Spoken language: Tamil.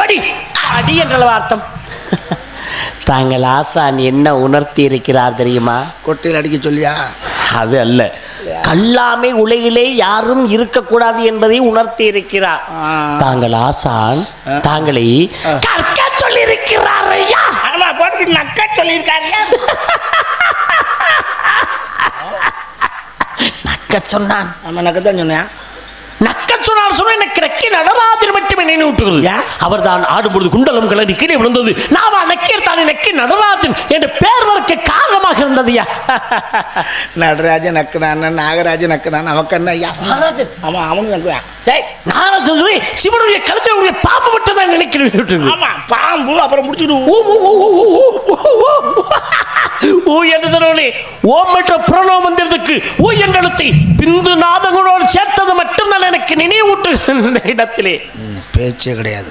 படி அடி என்ற அர்த்தம் தாங்கள் ஆசான் என்ன உணர்த்தி இருக்கிறார் தெரியுமா? கொட்டையில் அடிக்க சொல்லியா? அது அல்ல. கல்லாமை உலகிலே யாரும் இருக்கக்கூடாது என்பதை உணர்த்தி இருக்கிறார். தாங்கள் ஆசான் தாங்களை கற்க சொல்லியிருக்கிறார் ஐயா. ஆமா போட்டுக்கிட்டு நக்க சொல்லியிருக்காரு. நக்க சொன்னான். ஆமா நக்க தான் சொன்னேன். நக்க சொன்னார் சொன்ன எனக்கு நக்கி நினைவூட்டுகிறது ஏன்? அவர் தான் ஆடும்பொழுது குண்டலம் கலடி கீழே விழுந்தது நாம நக்கீர் தானே நக்கி நடராஜன் என்ற பேர் வரக்கு காரணமாக இருந்ததுயா நடராஜ நக்குனான் நாகராஜ நக்குனான் அவக்கு என்ன ஐயா நடராஜன் ஆமா அவனும் நக்குவான் டேய், நாரதன் சொல்லி சிவனுடைய கழுத்தை உடைய பாம்பு மட்டும் தான் நினைக்கிறேன் ஆமா பாம்பு அப்புறம் முடிச்சுட்டு ஊ, ஊ, என்று சொன்னோனே ஓம் என்ற புரணோ மந்திரத்துக்கு ஊ என்ற எழுத்தை பிந்து நாதங்களோடு எனக்கு நினைவூட்டுகின்ற இடத்திலே. பேச்சே கிடையாது.